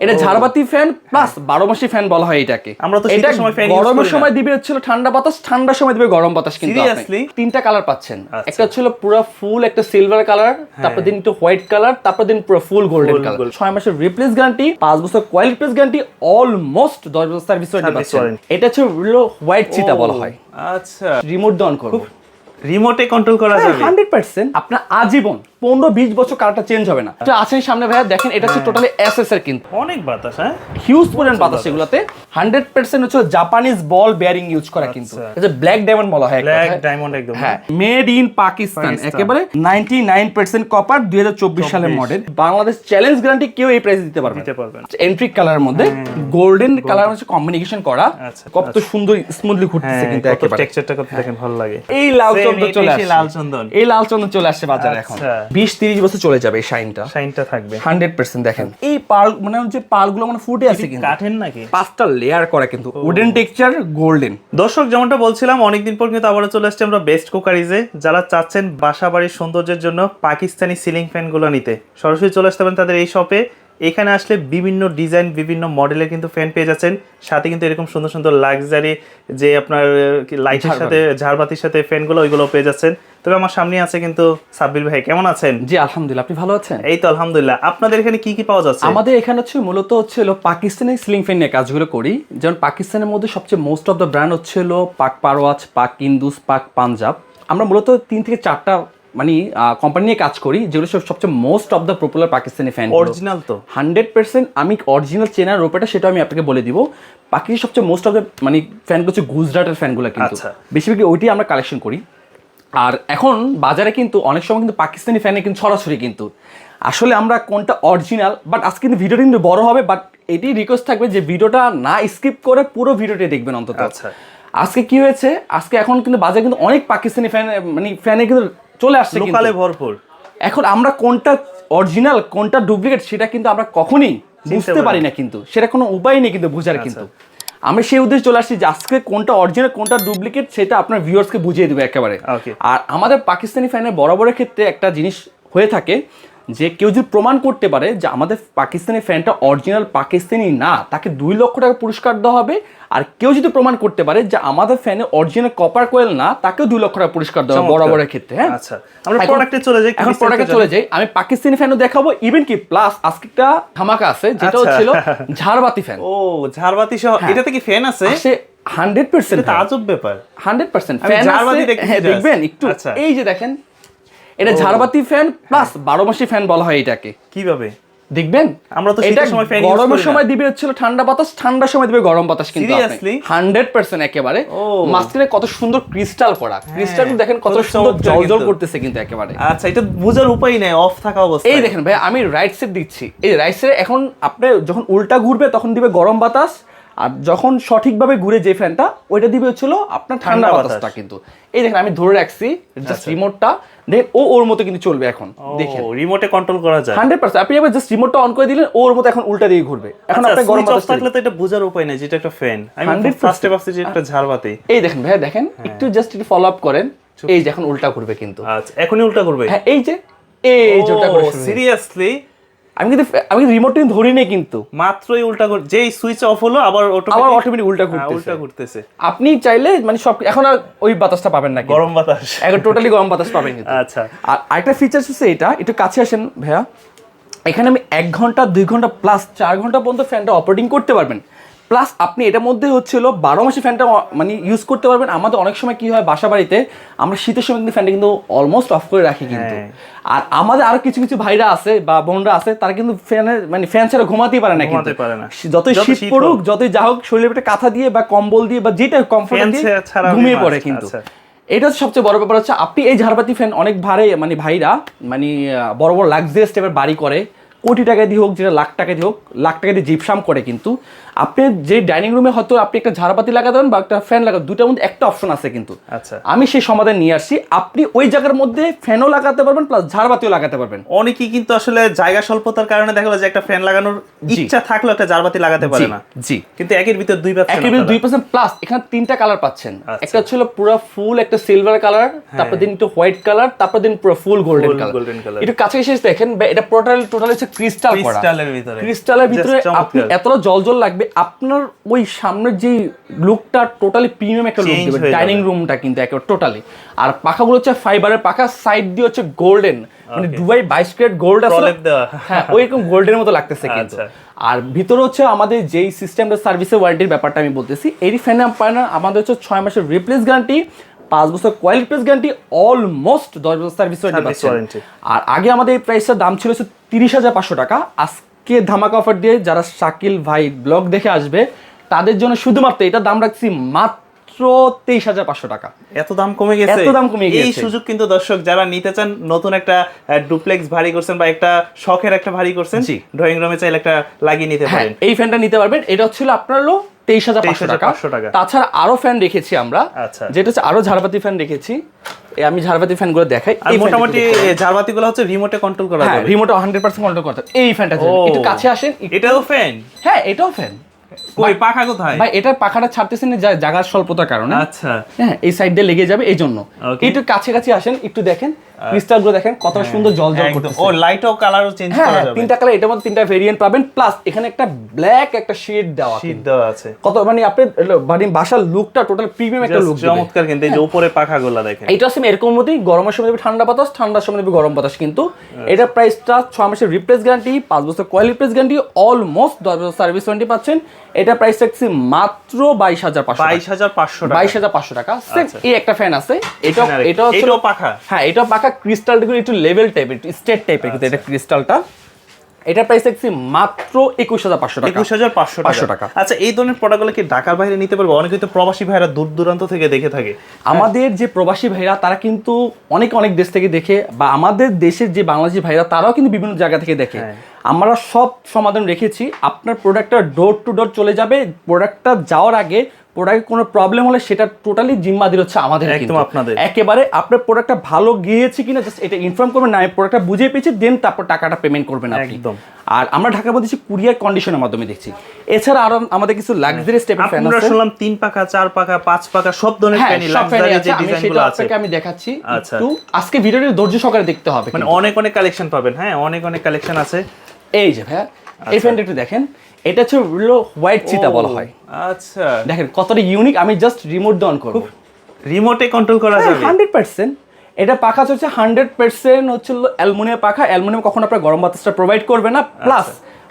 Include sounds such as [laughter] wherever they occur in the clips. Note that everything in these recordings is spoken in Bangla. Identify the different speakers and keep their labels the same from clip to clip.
Speaker 1: এটা ঝাড়বাতি ফ্যান প্লাস বারো মাসি ফ্যান বলা হয় এটাকে।
Speaker 2: আমরা তো
Speaker 1: এটা গরমের সময় দিবে হচ্ছিল ঠান্ডা বাতাস ঠান্ডার সময় দিবে গরম বাতাস কিন্তু। তিনটা কালার পাচ্ছেন।
Speaker 2: আচ্ছা।
Speaker 1: একটা হচ্ছিল পুরো ফুল একটা সিলভার কালার তারপর দিন একটু হোয়াইট কালার তারপর দিন পুরো ফুল গোল্ডেন কালার ছয় মাসের রিপ্লেস গ্যারান্টি পাঁচ বছর কোয়ালিটি রিপ্লেস গ্যারান্টি অলমোস্ট দশ বছর সার্ভিস ওয়ারেন্টি পাচ্ছেন। এটা হচ্ছে হোয়াইট চিতা বলা হয়।
Speaker 2: আচ্ছা।
Speaker 1: রিমোট অন করব।
Speaker 2: রিমোটে কন্ট্রোল করা
Speaker 1: হ্যাঁ,
Speaker 2: যাবে।
Speaker 1: হান্ড্রেড পার্সেন্ট আপনার আজীবন পনেরো বিশ বছর কালারটা চেঞ্জ হবে না। এটা আছেন সামনে ভাইয়া দেখেন এটা
Speaker 2: হ্যাঁ।
Speaker 1: হচ্ছে টোটালি এস এস এর কিন্তু।
Speaker 2: অনেক বাতাস হ্যাঁ?
Speaker 1: হিউজ পরিমাণ বাতাস এগুলোতে। হান্ড্রেড পার্সেন্ট হচ্ছে জাপানিজ বল বেয়ারিং ইউজ করা কিন্তু।
Speaker 2: আচ্ছা।
Speaker 1: এটা ব্ল্যাক ডায়মন্ড বলা হয়
Speaker 2: ব্ল্যাক ডায়মন্ড একদম
Speaker 1: হ্যাঁ। Made in Pakistan. একেবারে নাইনটি নাইন পার্সেন্ট কপার দুই হাজার চব্বিশ সালের মডেল বাংলাদেশ চ্যালেঞ্জ গ্যারান্টি কেউ এই প্রাইস দিতে পারবে
Speaker 2: দিতে
Speaker 1: এন্ট্রিক কালারের মধ্যে গোল্ডেন কালার হচ্ছে কম্বিনেশন করা।
Speaker 2: আচ্ছা,
Speaker 1: কত সুন্দর স্মুথলি ঘুরতেছে
Speaker 2: হ্যাঁ
Speaker 1: কিন্তু একেবারে।
Speaker 2: টেক্সচারটা কত দেখেন ভালো লাগে।
Speaker 1: এই লাল চন্দন চলে আসছে।
Speaker 2: লাল চন্দন।
Speaker 1: এই লাল চন্দন চলে আসছে বাজারে এখন।
Speaker 2: আচ্ছা।
Speaker 1: বিশ তিরিশ বছর চলে যাবে এই শাইনটা।
Speaker 2: শাইনটা থাকবে।
Speaker 1: হান্ড্রেড পার্সেন্ট দেখেন। এই পাল মানে হচ্ছে পালগুলো মানে ফুটে আছে কিন্তু।
Speaker 2: কাঠের নাকি?
Speaker 1: পাঁচটা লেয়ার করা কিন্তু। উডেন টেক্সচার গোল্ডেন
Speaker 2: দর্শক যেমনটা বলছিলাম অনেকদিন পর কিন্তু আবারও চলে আসছে আমরা বেস্ট কুকারিজে যারা চাচ্ছেন বাসা বাড়ির সৌন্দর্যের জন্য পাকিস্তানি সিলিং ফ্যানগুলো নিতে সরাসরি চলে আসতে পারেন তাদের এই শপে এখানে আসলে বিভিন্ন ডিজাইন বিভিন্ন মডেলের কিন্তু ফ্যান পেয়ে যাচ্ছেন। সাথে কিন্তু এরকম সুন্দর সুন্দর লাক্সারি যে আপনার লাইটের সাথে ঝাড়বাতির সাথে ফ্যানগুলো ওইগুলো পেয়ে যাচ্ছেন। তবে আমার সামনে আছে কিন্তু সাব্বির ভাই কেমন আছেন?
Speaker 1: জি আলহামদুলিল্লাহ আপনি ভালো আছেন?
Speaker 2: এই তো আলহামদুলিল্লাহ। আপনাদের এখানে কি কি পাওয়া যাচ্ছে?
Speaker 1: আমাদের এখানে হচ্ছে মূলত হচ্ছে হলো পাকিস্তানি সিলিং ফ্যান নিয়ে কাজগুলো করি। যেমন পাকিস্তানের মধ্যে সবচেয়ে মোস্ট অফ দ্য ব্র্যান্ড হচ্ছে হলো পাক পারওয়াজ পাক ইন্দুস পাক পাঞ্জাব। আমরা মূলত তিন থেকে চারটা মানে কোম্পানি নিয়ে কাজ করি যেগুলো সব সবচেয়ে most of the popular Pakistani fan
Speaker 2: original তো।
Speaker 1: হান্ড্রেড পার্সেন্ট আমি অরিজিনাল চেনার রূপেটা সেটা আমি আপনাকে বলে দিব। বাকি সবচেয়ে মোস্ট অফ দ্য মানে ফ্যানগুলো হচ্ছে গুজরাটের ফ্যানগুলো কিন্তু।
Speaker 2: আচ্ছা।
Speaker 1: বেশিরভাগই ওইটাই আমরা কালেকশন করি। আর এখন বাজারে কিন্তু অনেক সময় কিন্তু পাকিস্তানি ফ্যানে কিন্তু ছড়াছড়ি কিন্তু। আসলে আমরা কোনটা অরিজিনাল বাট আজকে কিন্তু ভিডিওটা কিন্তু বড় হবে বাট এটি রিকোয়েস্ট থাকবে যে ভিডিওটা না স্কিপ করে পুরো ভিডিওটি দেখবেন অন্তত।
Speaker 2: আচ্ছা।
Speaker 1: আজকে কি হয়েছে? আজকে এখন কিন্তু বাজারে কিন্তু অনেক পাকিস্তানি ফ্যান মানে ফ্যানে কিন্তু চলে আসছে
Speaker 2: লোকালে ভরপুর।
Speaker 1: এখন আমরা কোনটা অরিজিনাল কোনটা ডুপ্লিকেট সেটা কিন্তু আমরা কখনই বুঝতে
Speaker 2: পারি
Speaker 1: না কিন্তু। সেটা কোনো উপায় নেই কিন্তু বোঝার কিন্তু। আমি সেই উদ্দেশ্যে চলে আসছি যে আজকে কোনটা অরিজিনাল কোনটা ডুপ্লিকেট সেটা আপনার ভিউয়ার্সকে বুঝিয়ে দেবে একেবারে। আর আমাদের পাকিস্তানি ফ্যানের বরাবরের ক্ষেত্রে একটা জিনিস হয়ে থাকে যে কেউ যদি প্রমাণ করতে পারে যে আমাদের পাকিস্তানি ফ্যানটা অরিজিনাল পাকিস্তানি না তাকে দুই লক্ষ টাকা পুরস্কার দেওয়া হবে আর কেউ যদি প্রমাণ করতে পারে যে আমাদের ফ্যানে অরিজিনাল কপার কোয়েল না তাকেও দুই লক্ষ টাকা পুরস্কার দেওয়া হবে। বরাবরের ক্ষেত্রে হ্যাঁ
Speaker 2: আচ্ছা আমরা প্রোডাক্টে চলে যাই
Speaker 1: এখন প্রোডাক্টে চলে যাই আমি পাকিস্তানি ফ্যানও দেখাবো ইভেন কি প্লাস আজকে একটা ধামাকা আছে যেটা
Speaker 2: আচ্ছা।
Speaker 1: হচ্ছিল ঝাড়বাতি ফ্যান
Speaker 2: ও ঝাড়বাতি সহ
Speaker 1: হ্যাঁ।
Speaker 2: এটাতে কি ফ্যান আছে
Speaker 1: হান্ড্রেড পার্সেন্ট
Speaker 2: আজব ব্যাপার
Speaker 1: হান্ড্রেড পার্সেন্ট ফ্যান। দেখবেন একটু
Speaker 2: আচ্ছা।
Speaker 1: এই যে দেখেন এটা ঝাড়বাতি ফ্যান প্লাস বারো মাসি ফ্যান বলা হয় এটাকে।
Speaker 2: কীভাবে?
Speaker 1: দেখবেন?
Speaker 2: আমরা তো
Speaker 1: এটা
Speaker 2: সময় use
Speaker 1: গরমের সময় দিবে হচ্ছিল ঠান্ডা বাতাস ঠান্ডার সময় দিবে গরম বাতাস কিন্তু? হান্ড্রেড পার্সেন্ট একেবারে।
Speaker 2: ও।
Speaker 1: মাঝখানে কত সুন্দর ক্রিস্টাল করা। ক্রিস্টাল দেখেন কত সুন্দর
Speaker 2: চমৎকার
Speaker 1: জল জল করতেছে কিন্তু একেবারে।
Speaker 2: আচ্ছা এটা বোঝার উপায় নেই অফ থাকা অবস্থা
Speaker 1: এই দেখেন ভাই আমি রাইট সাইড দিচ্ছি। এই রাইট সাইডে এখন আপনি যখন উল্টা ঘুরবে তখন দিবে গরম বাতাস আর যখন সঠিকভাবে ঘুরে যে ফ্যানটা ওইটা দিবে হচ্ছিল আপনার ঠান্ডা বাতাসটা কিন্তু। এই দেখেন আমি ধরে রাখছি জাস্ট রিমোটটা দেখেন ও ওর মতো কিন্তু চলবে এখন। দেখেন।
Speaker 2: রিমোটে কন্ট্রোল করা যায়।
Speaker 1: Hundred percent. আপনি এবার জাস্ট রিমোটটা অন করে দিলেন ওর মতো এখন উল্টা দিয়ে ঘুরবে। এখন
Speaker 2: আচ্ছা
Speaker 1: আপনার গরম বাতাস
Speaker 2: থাকলে তো এটা বোঝার উপায় নেই যেটা একটা ফ্যান আমি
Speaker 1: 100%
Speaker 2: ফার্স্টে ভাবছি যে একটা ঝাড়বাতি।
Speaker 1: এই দেখেন ভাইয়া দেখেন একটু জাস্ট একটু ফলো আপ করেন এই যে এখন উল্টা ঘুরবে কিন্তু।
Speaker 2: আচ্ছা এখনই উল্টা করবে
Speaker 1: হ্যাঁ এই যে এই যে শুরু হয়েছে।
Speaker 2: সিরিয়াসলি
Speaker 1: আমি কিন্তু আমি কিন্তু রিমোট কিন্তু ধরি নাই কিন্তু।
Speaker 2: মাত্রই উল্টা করে যেই সুইচ অফ হলো আবার
Speaker 1: আবার
Speaker 2: অটোমেটিক
Speaker 1: উল্টা ঘুরতেছে।
Speaker 2: উল্টা ঘুরতেছে।
Speaker 1: আপনি চাইলে মানে সব এখন আর ওই বাতাসটা পাবেন না
Speaker 2: গরম বাতাস।
Speaker 1: এখন টোটালি গরম বাতাস পাবেন কিন্তু।
Speaker 2: আচ্ছা।
Speaker 1: আর আরেকটা ফিচার্স হচ্ছে এটা একটু কাছে আসেন ভাইয়া। এখানে আমি এক ঘণ্টা দুই ঘণ্টা প্লাস চার ঘণ্টা পর্যন্ত ফ্যানটা অপারেটিং করতে পারবেন। প্লাস আপনি এটার মধ্যে হচ্ছিল বারো মাসে ফ্যানটা মানে ইউজ করতে পারবেন। আমাদের অনেক সময় কি হয় বাসা বাড়িতে আমরা শীতের সময় কিন্তু ফ্যানটা কিন্তু অলমোস্ট অফ করে রাখি কিন্তু।
Speaker 2: হ্যাঁ।
Speaker 1: আর আমাদের আরও কিছু কিছু ভাইরা আছে বা বোনরা আছে তারা কিন্তু ফ্যানের মানে ফ্যান ছাড়া ঘুমাতেই পারে না কিন্তু। যতই শীত পড়ুক যতই যা হোক শরীরের পেটে কাঁথা দিয়ে বা কম্বল দিয়ে বা যেটা কমফোর্ট দিয়ে ঘুমিয়ে পড়ে কিন্তু।
Speaker 2: আচ্ছা।
Speaker 1: এটা হচ্ছে সবচেয়ে বড় ব্যাপার হচ্ছে আপনি এই ঝাড়বাতি ফ্যান অনেক ভারে মানে ভাইরা মানে বড় বড় লাক্সারিয়াস টাইপের বাড়ি করে। কোটি টাকা দিয়ে হোক যেটা লাখ টাকা দিয়ে হোক লাখ টাকা দিয়ে জিপসাম করে কিন্তু। আপনি যে ডাইনিং রুমে হয়তো আপনি একটা ঝাড়বাতি লাগাতে পারেন বা একটা ফ্যান লাগাতে দুটার মধ্যে একটা অপশন আছে কিন্তু।
Speaker 2: আচ্ছা।
Speaker 1: আমি সেই সমাধান নিয়ে আসছি। আপনি ওই জায়গার মধ্যে ফ্যানও লাগাতে পারবেন প্লাস ঝাড়বাতিও লাগাতে পারবেন।
Speaker 2: অনেকেই কিন্তু আসলে জায়গা স্বল্পতার কারণে দেখা যায় যে একটা ফ্যান লাগানোর ইচ্ছা থাকলেও একটা ঝাড়বাতি লাগাতে পারে না।
Speaker 1: জি।
Speaker 2: কিন্তু একের ভিতর দুই পাচ্ছেন
Speaker 1: একেবারে
Speaker 2: আপনারা।
Speaker 1: দুই পার্সেন্ট প্লাস এখানে তিনটা কালার পাচ্ছেন।
Speaker 2: আচ্ছা।
Speaker 1: একটা ছিল পুরো ফুল একটা সিলভার কালার তারপর দিন একটু হোয়াইট কালার তারপর দিন পুরো full golden colour
Speaker 2: golden color।
Speaker 1: একটু কাছে এসে দেখেন এটা টোটাল টোটাল হচ্ছে ক্রিস্টাল করা।
Speaker 2: ক্রিস্টালের ভিতরে।
Speaker 1: ক্রিস্টালের ভিতরে আপনি এতটা জল জল লাগবে আপনার ওই সামনের যে লুকটা টোটালি প্রিমিয়াম একটা লুক দেবে ডাইনিং রুমটা কিন্তু একেবারে টোটালি আর পাখাগুলো হচ্ছে ফাইবারের পাখা সাইড দিয়ে হচ্ছে গোল্ডেন মানে দুবাই বাইশ ক্যারেট গোল্ড আছে। হ্যাঁ ওইরকম গোল্ডের মতো লাগতেছে কিন্তু।
Speaker 2: আচ্ছা।
Speaker 1: আর ভিতরে হচ্ছে আমাদের যেই সিস্টেমটা সার্ভিসের ওয়ারেন্টির ব্যাপারটা আমি বলতেছি এই ফ্যান পায়না আমাদের হচ্ছে ছয় মাসের রিপ্লেস গ্যারান্টি পাঁচ বছর কোয়ালিটি রিপ্লেস গ্যারান্টি অলমোস্ট দশ বছর সার্ভিস ওয়ারেন্টি। আর আগে আমাদের এই প্রাইসটার দাম ছিল হচ্ছে তিরিশ হাজার পাঁচশো টাকা আজকে ধামাকা অফার দিয়ে যারা শাকিল ভাই ব্লগ দেখে আসবে তাদের জন্য শুধুমাত্র এটা দাম রাখছি মাত্র তেইশ হাজার পাঁচশো টাকা।
Speaker 2: এত দাম কমে গেছে।
Speaker 1: এত দাম কমে
Speaker 2: গেছে।
Speaker 1: এই
Speaker 2: সুযোগ কিন্তু দর্শক যারা নিতে চান নতুন একটা ডুপ্লেক্স ভারী করছেন বা একটা শখের একটা ভারী করছেন। ড্রয়িং রুমে চাইলে একটা লাগিয়ে নিতে
Speaker 1: হ্যাঁ
Speaker 2: পারেন।
Speaker 1: এই ফ্যানটা নিতে পারবেন। এটা হচ্ছিল আপনার তেইশ হাজার পাঁচশো টাকা। তাছাড়া আরও ফ্যান রেখেছি আমরা।
Speaker 2: আচ্ছা।
Speaker 1: যেটা হচ্ছে আরও ঝাড়বাতি ফ্যান রেখেছি আমি ঝাড়বাতি ফ্যানগুলো দেখাই।
Speaker 2: আর মোটামুটি ঝাড়বাতি গুলো হচ্ছে রিমোটে কন্ট্রোল করা
Speaker 1: হ্যাঁ
Speaker 2: যাবে।
Speaker 1: রিমোট হান্ড্রেড পার্সেন্ট কন্ট্রোল করতে এই ফ্যানটা। একটু কাছে আসেন
Speaker 2: এটাও ফ্যান
Speaker 1: হ্যাঁ এটাও ফ্যান
Speaker 2: কই পাখা কোথায়?
Speaker 1: ভাই এটার পাখাটা ছাড়তেছেন না জায়গার স্বল্পতার কারণে।
Speaker 2: আচ্ছা।
Speaker 1: হ্যাঁ এই সাইড দিয়ে লেগে যাবে এই জন্য। একটু কাছে কাছে আসেন একটু দেখেন ক্রিস্টালগুলো দেখেন কতটা সুন্দর জল জল করতেছে।
Speaker 2: ও কালারও চেঞ্জ
Speaker 1: হ্যাঁ
Speaker 2: করা
Speaker 1: হ্যাঁ,
Speaker 2: যাবে।
Speaker 1: তিনটা কালার এটার মধ্যে তিনটা ভেরিয়েন্ট পাবেন প্লাস এখানে একটা ব্ল্যাক একটা শেড দেওয়া কিন্তু।
Speaker 2: দেওয়া আছে।
Speaker 1: কত মানে আপনার মানে বাসার লুকটা টোটাল প্রিমিয়াম একটা লুক
Speaker 2: চমৎকার কিন্তু এই যে উপরে পাখাগুলো দেখেন।
Speaker 1: এইটা আছে এরকম মধ্যেই গরমের সময় দেবে ঠান্ডা বাতাস ঠান্ডার সময় দেবে গরম বাতাস কিন্তু। এটা প্রাইসটা ছয় মাসের রিপ্লেস গ্যারান্টি পাঁচ বছর কোয়ালিটি রিপ্লেস গ্যারান্টি অলমোস্ট দশ বছর সার্ভিস ওয়ারেন্টি পাচ্ছেন। এটা প্রাইস রাখছি মাত্র বাইশ হাজার পাঁচশো
Speaker 2: বাইশ হাজার পাঁচশো টাকা।
Speaker 1: বাইশ হাজার পাঁচশো টাকা।
Speaker 2: আচ্ছা।
Speaker 1: এই একটা ফ্যান আছে। এটা এটা হচ্ছে
Speaker 2: পাখা।
Speaker 1: হ্যাঁ এটা পাকা ক্রিস্টালটা একটু লেভেল টাইপের একটু স্টেট টাইপের কিন্তু
Speaker 2: আচ্ছা।
Speaker 1: এটা ক্রিস্টালটা এটা প্রাইস রাখছি মাত্র একুশ হাজার পাঁচশো টাকা।
Speaker 2: একুশ হাজার পাঁচশো
Speaker 1: 500 টাকা।
Speaker 2: আচ্ছা এই ধরনের প্রোডাক্টগুলো কি ঢাকার বাইরে নিতে পারব? অনেকে তো প্রবাসী ভাইরা দূর দূরান্ত থেকে দেখে থাকে।
Speaker 1: আমাদের যে প্রবাসী ভাইরা তারা কিন্তু অনেক অনেক দেশ থেকে দেখে বা আমাদের দেশের যে বাংলাদেশি ভাইরা তারাও কিন্তু বিভিন্ন জায়গা থেকে দেখে।
Speaker 2: হ্যাঁ।
Speaker 1: আমরা সব সমাধান রেখেছি। আপনার প্রোডাক্টটা ডোর টু ডোর চলে যাবে। প্রোডাক্টটা যাওয়ার আগে প্রোডাক্টে কোনো প্রবলেম হলে সেটা টোটালি জিম্মাদি হচ্ছে আমাদের
Speaker 2: একদম আপনাদের।
Speaker 1: একেবারে আপনার প্রোডাক্টটা ভালো গিয়েছে কিনা জাস্ট এটা ইনফর্ম করবেন না আমি প্রোডাক্টটা বুঝে পেয়েছি দেন তারপর টাকাটা পেমেন্ট করবেন আপনি।
Speaker 2: একদম।
Speaker 1: আর আমরা ঢাকার মধ্যে কুরিয়ার কন্ডিশনের মাধ্যমে দেখছি। এছাড়া আরও আমাদের কিছু লাক্সারি স্টেপের ফ্যান
Speaker 2: আমরা শুনলাম তিন পাখা চার পাখা পাঁচ পাখা সব ধরনের ফ্যানই লাক্সারি যে ডিজাইনগুলো আছে
Speaker 1: আপনাকে আমি দেখাচ্ছি।
Speaker 2: আচ্ছা।
Speaker 1: একটু আজকে ভিডিওটি ধৈর্য সহকারে দেখতে হবে
Speaker 2: মানে অনেক অনেক কালেকশন পাবেন। হ্যাঁ অনেক অনেক কালেকশন আছে।
Speaker 1: এই যে ভাইয়া এই ফ্যানটা একটু দেখেন। এটা হচ্ছে হোয়াইট চিতা বলা হয়।
Speaker 2: আচ্ছা।
Speaker 1: দেখেন কতটা ইউনিক আমি জাস্ট রিমোট ডাউন করব।
Speaker 2: রিমোটে কন্ট্রোল করা যাবে।
Speaker 1: হান্ড্রেড পার্সেন্ট এটা পাখা হচ্ছে হান্ড্রেড পার্সেন্ট হচ্ছে অ্যালমোনিয়াম পাখা। অ্যালমোনিয়াম কখনো আপনার গরম বাতাসটা প্রোভাইড করবে না। Plus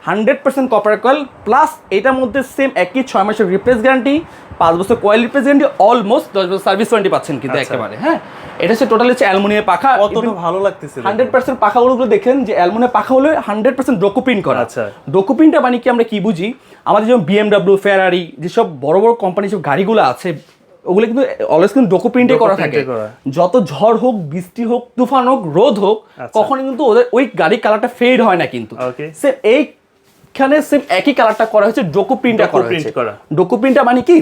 Speaker 1: hundred percent copper coil plus এটার মধ্যে সেম একই ছয় মাসের রিপ্লেস গ্যারান্টি পাঁচ বছর কয়েল গ্যারান্টি অলমোস্ট দশ বছর সার্ভিস ওয়ারেন্টি পাচ্ছেন কিন্তু
Speaker 2: আচ্ছা।
Speaker 1: একেবারে হ্যাঁ এটা হচ্ছে টোটাল হচ্ছে অ্যালমোনিয়াম পাখা
Speaker 2: কতটা ভালো লাগতেছে
Speaker 1: হান্ড্রেড পার্সেন্ট পাখাগুলো দেখেন যে অ্যালমোনিয়াম পাখা হলে হান্ড্রেড পার্সেন্ট ডকুপ্রিন্ট করা
Speaker 2: আচ্ছা।
Speaker 1: ডকুপ্রিন্টটা মানে কি আমরা কি বুঝি আমাদের যেমন বিএমডাব্লিউ ফেরারি যেসব বড় বড় কোম্পানি সব গাড়িগুলো আছে ওগুলো কিন্তু অলওয়েজ কিন্তু ডকুপ্রিন্টে করা থাকে যত ঝড় হোক বৃষ্টি হোক তুফান হোক রোদ হোক
Speaker 2: আচ্ছা।
Speaker 1: কখনো কিন্তু ওদের ওই গাড়ির কালারটা ফেড হয় না কিন্তু
Speaker 2: Okay.
Speaker 1: সে এইখানে সেম একই কালারটা করা হয়েছে ডোকো প্রিন্টটা করা হয়েছে
Speaker 2: করা।
Speaker 1: ডোকো প্রিন্টটা মানে কি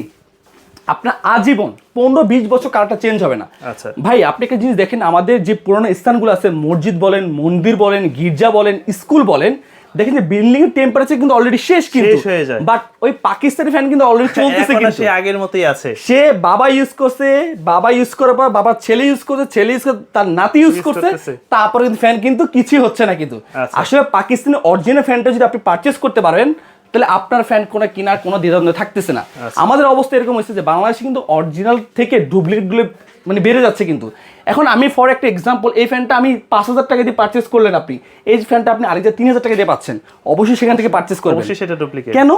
Speaker 1: আপনার আজীবন পনেরো বিশ বছর কালারটা চেঞ্জ হবে না
Speaker 2: আচ্ছা।
Speaker 1: ভাই আপনি একটা জিনিস দেখেন আমাদের যে পুরোনো স্থানগুলো আছে মসজিদ বলেন মন্দির বলেন গির্জা বলেন স্কুল বলেন দেখেন যে বিল্ডিং এর টেম্পারেচার কিন্তু অলরেডি শেষ কিন্তু
Speaker 2: হয়ে যায়।
Speaker 1: বাট ওই পাকিস্তানি ফ্যান কিন্তু অলরেডি চলতেছে কিন্তু
Speaker 2: সে আগের মতোই আছে
Speaker 1: সে বাবা ইউজ করছে বাবা ইউজ করার পর বাবার ছেলে ইউজ করছে ছেলে ইউজ করে তার নাতি ইউজ করছে। তারপরে কিন্তু ফ্যান কিন্তু কিছুই হচ্ছে না কিন্তু
Speaker 2: আচ্ছা।
Speaker 1: আসলে পাকিস্তানের অরিজিনাল ফ্যানটা যদি আপনি পারচেস করতে পারেন তাহলে আপনার ফ্যান কোনো কেনার কোনো দ্বিধাদ্বন্দ্ব থাকতেছে না।
Speaker 2: আচ্ছা।
Speaker 1: আমাদের অবস্থা এরকম হয়েছে যে বাংলাদেশে কিন্তু অরিজিনাল থেকে ডুপ্লিকেটগুলো মানে বেড়ে যাচ্ছে কিন্তু। এখন আমি ফর একটা এক্সাম্পল এই ফ্যানটা আমি পাঁচ হাজার টাকা দিয়ে পারচেস করলেন আপনি। এই ফ্যানটা আপনি আরেকটা তিন হাজার টাকা দিয়ে পাচ্ছেন। অবশ্যই সেখান থেকে পারচেস করবেন।
Speaker 2: সেটা ডুপ্লিকেট
Speaker 1: কেন?